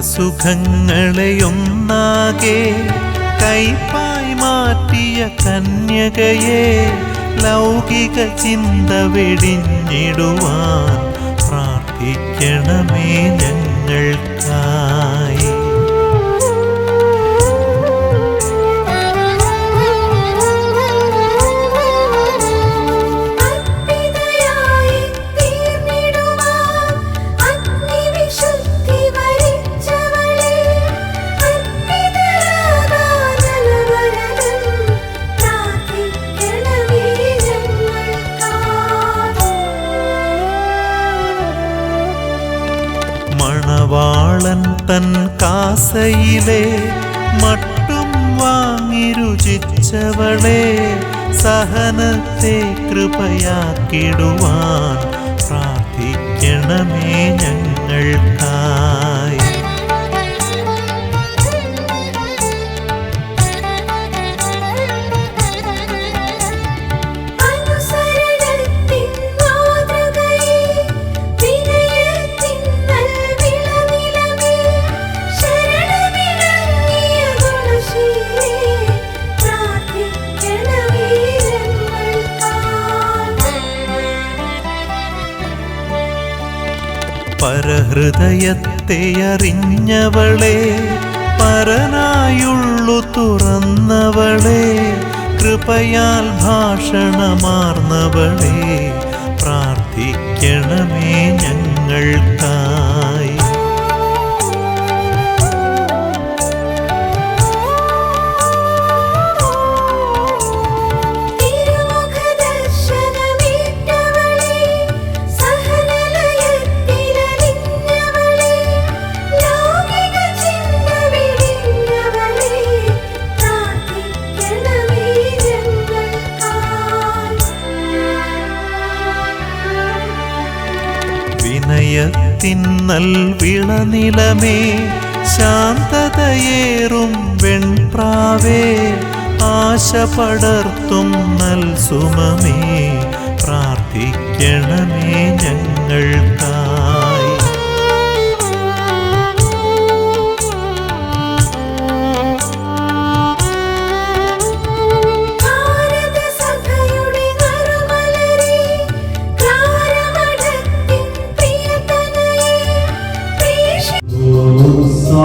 സുഖങ്ങളെയൊന്നാകെ കൈപ്പായി മാറ്റിയ കന്യകയെ ലൗകിക ചിന്ത വെടിഞ്ഞിടുവാൻ പ്രാർത്ഥിക്കണമേ ഞങ്ങൾക്കായി. മണവാളൻ തൻ കാസയിലെ മട്ടും വാങ്ങി രുചിച്ചവളെ സഹനത്തെ കൃപയാക്കിടുവാൻ പ്രാർത്ഥിക്കണമേ ഞങ്ങൾക്കായി പരഹൃദയത്തെ അറിഞ്ഞവളെ പരനായുള്ളു തുറന്നവളെ കൃപയാൽ ഭാഷണമാർന്നവളെ പ്രാർത്ഥിക്കണമേ ഞങ്ങൾക്കായി ഞങ്ങൾക്കായി വിളനിലമേ ശാന്തതയേറും വെൺപ്രാവേ ആശ പടർത്തും നൽസുമമേ പ്രാർത്ഥിക്കണമേ ഞങ്ങൾക്കായി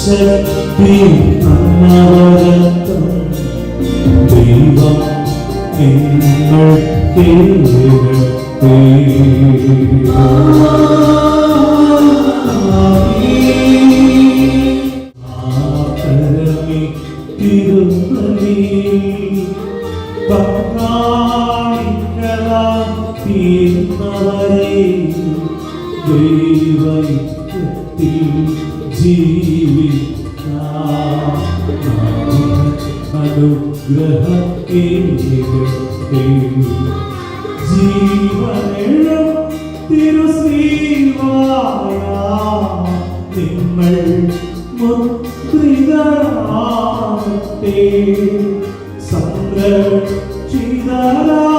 ശക്തി അന്നവരത്തം ദൈവം നിങ്ങൾ തീർന്നവരെ ദൈവത്തിൽ ജീവിക്കാം തിരുസീവായ നിങ്ങൾ സംരക്ഷിതരാം